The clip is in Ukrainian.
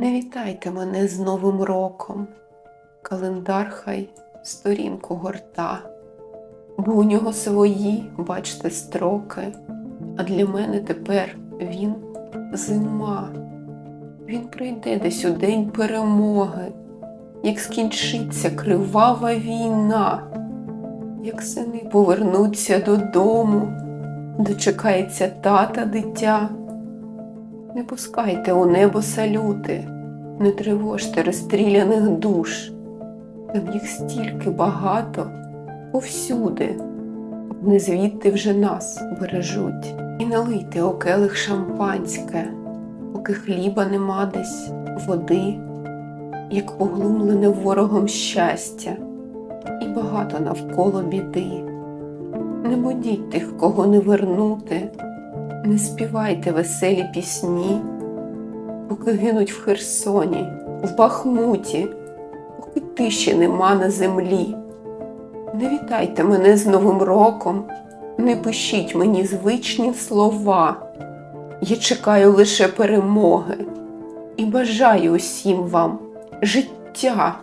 Не вітайте мене з Новим роком, календар хай сторінку горта, бо у нього свої, бачте, строки, а для мене тепер він зима. Він прийде десь у день перемоги, як скінчиться кривава війна, як сини повернуться додому, дочекається тата дитя. Не пускайте у небо салюти, не тривожте розстріляних душ. Там їх стільки багато повсюди, не звідти вже нас бережуть. І налийте окелих шампанське, поки хліба нема десь, води, як поглумлене ворогом щастя, і багато навколо біди. Не будіть тих, кого не вернути. Не співайте веселі пісні, поки гинуть в Херсоні, в Бахмуті, поки тиші нема на землі. Не вітайте мене з Новим роком, не пишіть мені звичні слова. Я чекаю лише перемоги і бажаю усім вам життя.